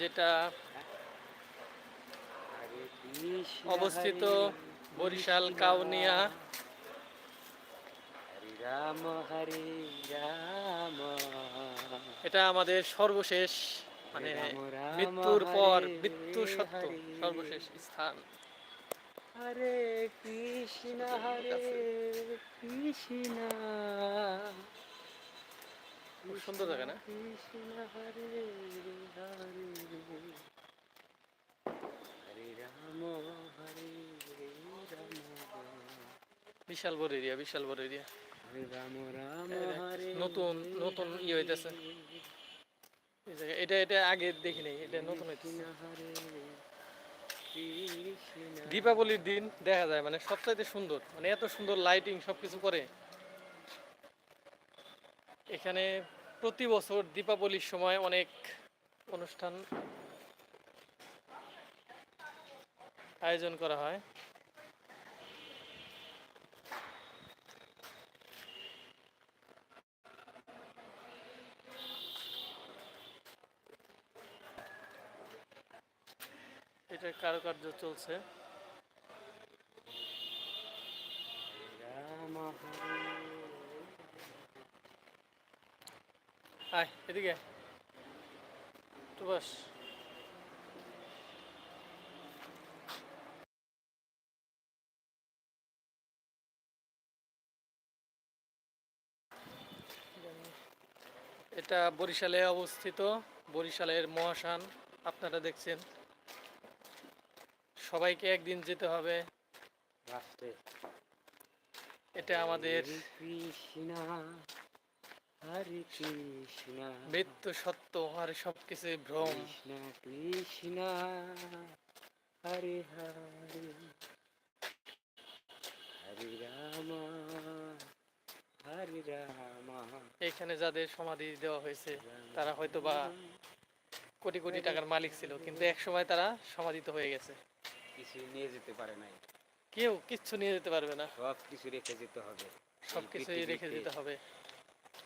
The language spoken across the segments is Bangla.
যেটা অবস্থিত বরিশাল, কাউনিয়া। এটা আমাদের সর্বশেষ মানে মৃত্যুর পর মৃত্যু সত্য সর্বশেষ স্থান। হরে কৃষ্ণ হরে কৃষ্ণ। খুব সুন্দর না? বিশাল বড় এরিয়া বিশাল বড় এরিয়া নতুন নতুন ইয়ে হইতেছে। এটা এটা আগে দেখি নাই, এটা নতুন দীপাবলির দিন দেখা যায় মানে সবচাইতে সুন্দর মানে এত সুন্দর লাইটিং সবকিছু করে। এখানে প্রতি বছর দীপাবলির সময় অনেক অনুষ্ঠান আয়োজন করা হয়। এটা কারুকার্য চলছে। আয় এদিকে বস। এটা বরিশালে অবস্থিত বরিশালের মহাশান আপনারা দেখছেন। সবাইকে একদিন যেতে হবে। এটা আমাদের কৃষ্ণ। হরে কৃষ্ণ। মৃত্যু সত্য আর সবকিছু ভ্রম। কৃষ্ণ কৃষ্ণ হরে হরে। হরে রাম হরে রাম। এখানে যাদের সমাধি দেওয়া হয়েছে তারা হয়তো বা কোটি কোটি টাকার মালিক ছিল কিন্তু এক সময় তারা সমাধিত হয়ে গেছে। কিছু নিয়ে যেতে পারে নাই। কেউ কিচ্ছু নিয়ে যেতে পারবে না। সব কিছু রেখে যেতে হবে। সব কিছুই রেখে যেতে হবে।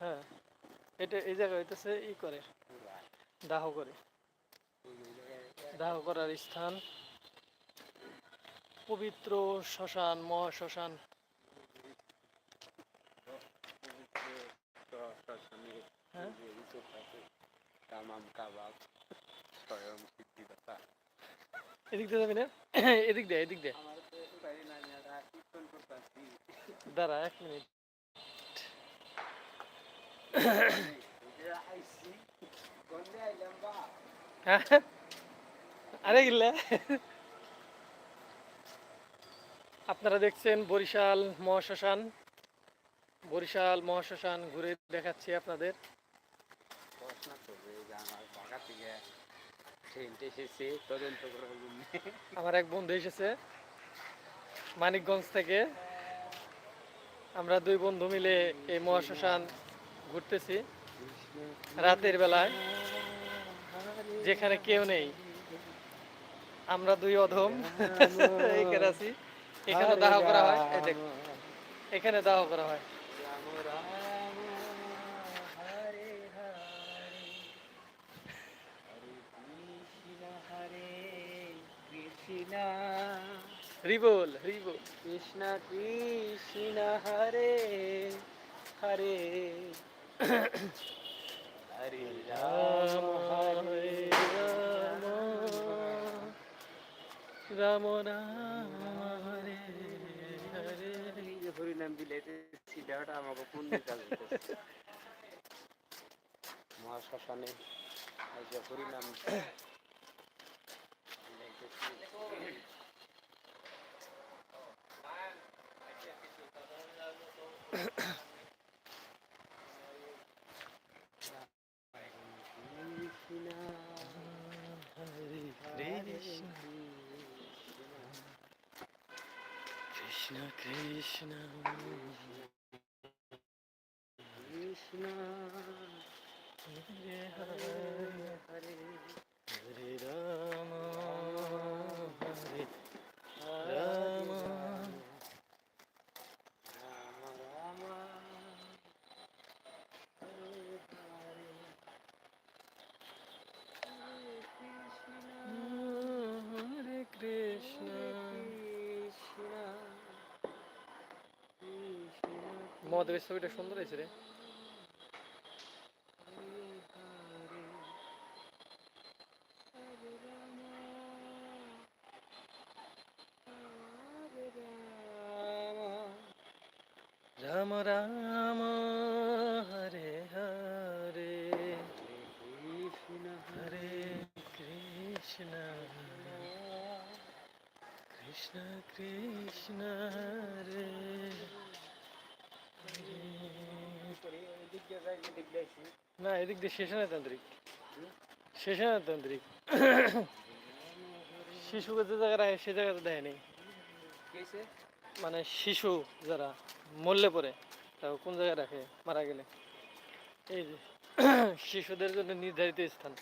হ্যাঁ দাহ করে। দাহ করার স্থান পবিত্র শ্মশান, মহাশ্মশান। হ্যাঁ? এদিক দিয়ে যাবি না? এদিক দে এদিক দে আমার তো বাড়ি না নিয়ে কীর্তন করতেছি দাঁড়া এক মিনিট? আরে গিল্লা। আপনারা দেখছেন বরিশাল মহাশ্মশান। বরিশাল মহাশ্মশান ঘুরে দেখাচ্ছি আপনাদের। আমার এক বন্ধু এসেছে মানিকগঞ্জ থেকে। আমরা দুই বন্ধু মিলে এই মহাশ্মশান ঘুরতেছি রাতের বেলায়, যেখানে কেউ নেই। আমরা দুই অধম, এখানে আছি। এখানে দাহ করা হয় এখানে দাহ করা হয়। রাম রাম হরে হরে হরে কৃষ্ণ হরে কৃষ্ণ হরে হরে। হরে রাম হরে রাম। রাম রাম হরে হরে। হরিনাম বিলাইতে সিধাটা আমাকে পুণ্য কাজ মহাশ্মশানে হরিনাম কৃষ্ণ কৃষ্ণ কৃষ্ণ মহাদেবের ছবিটা সুন্দর হয়েছে রে। রাম রাম হরে হরে। হরে কৃষ্ণ। কৃষ্ণ কৃষ্ণ হরে না এদিক দিয়ে শিশুকে যে জায়গায় রাখে সে জায়গাতে দেয়নি মানে শিশু যারা মরলে পরে তাও কোন জায়গায় রাখে মারা গেলে। এই যে শিশুদের জন্য নির্ধারিত স্থান।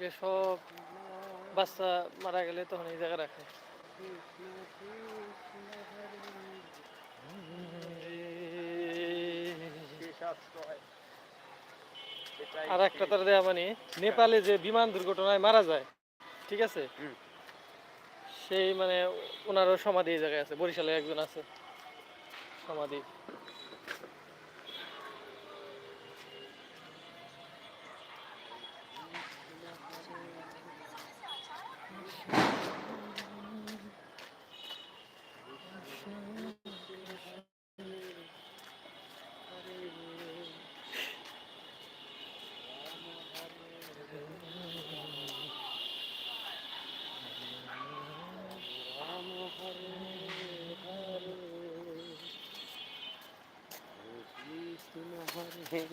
যে সব বাচ্চা মারা গেলে তখন এই জায়গায় রাখে। আর একটা তার দেয়া মানে নেপালে যে বিমান দুর্ঘটনায় মারা যায় ঠিক আছে? সেই মানে ওনারও সমাধি এই জায়গায় আছে বরিশালে একজন আছে সমাধি হুম হ্যাঁ ইয়াস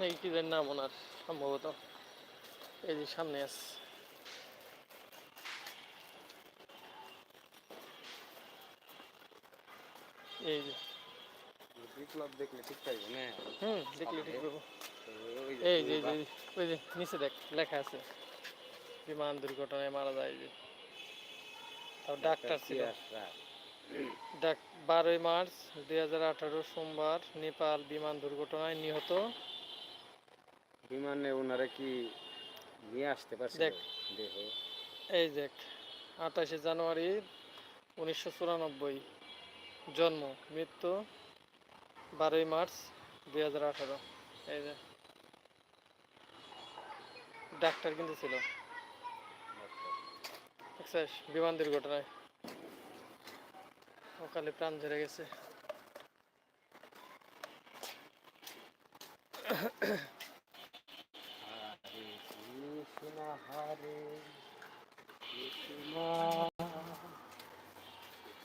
নাকি কি জানি নাম ওনার সম্ভবত এই যে সামনে আছে এই যে। বিপ্লব দেখলে ঠিক থাকবে না? হুম দেখলে ঠিক পাবো। এই যে যে ওই যে নিচে দেখ লেখা আছে। বিমান দুর্ঘটনায় মারা যায় যে। তাও ডাক্তার ছিল। ডাক বারোই মার্চ দুই হাজার আঠারো সোমবার নেপাল বিমান দুর্ঘটনায় নিহত। বিমানে ওনারা কি নিয়ে আসতে পারছে দেখ। এই দেখ আঠাশে জানুয়ারি উনিশশো চুরানব্বই। জন্ম, মৃত্যু বারোই মার্চ দুই হাজার আঠারো। এই যে। ডাক্তার কিন্তু ছিল। বিমান দুর্ঘটনায়। সকালে প্রাণ ঝরে গেছে। কৃষ্ণ কৃষ্ণ।